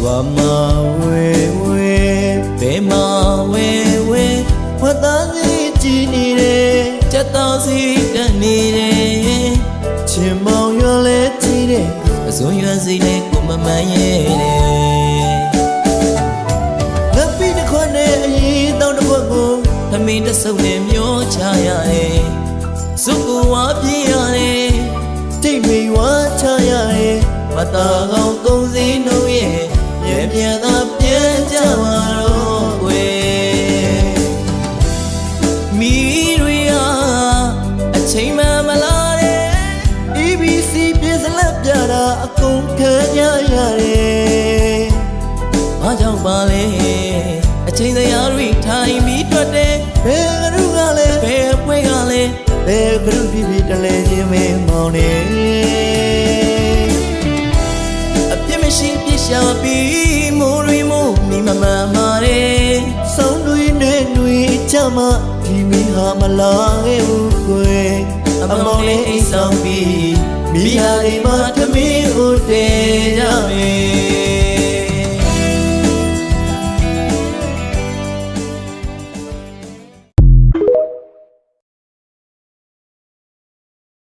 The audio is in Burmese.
ရွာမှာဝဲဝဲဘယ်မှာဝဲဝဲဝတ်သားစီကြည်နေတယ်ကြက်တော်စီတက်နေတယ်ချင်မောင်ရွာလဲကြည့်တယ်အစွန်ရွာစီနဲ့ကိုမမန်းရဲ့တယ်လက်ပြီးတစ်ခွက်နဲ့အရင်တောင်းတစ်ခွက်ကိုသမီးတစ်စုံနဲ့မျောချရတယ်စုကူဝါပြင်းရတယ်တိတ်မေဝါချရတယ်မတာကောင် အကုန်ခံရရတယ်။ဘာကြောင့်ပါလဲအချိန်စရာတွေထိုင်ပြီးတွေ့တယ်ဘယ်ကလူကလဲဘယ်ပွဲကလဲဘယ်ကလူဖြစ်ဖြစ်တလဲချင်းမဲမောင်နေအပြစ်မရှိပြစ်ရှာပြီးမိုးတွေမိုးမိမမမာတယ်ဆောင်းတွေနဲ့ຫນွေချမဒီမီဟာမလာခဲ့ဘူးကွယ်အမောင်လေးအိမ်ဆောင်ပြီး မိဟာဒီမှာသမီးဦးတည်ကြမယ်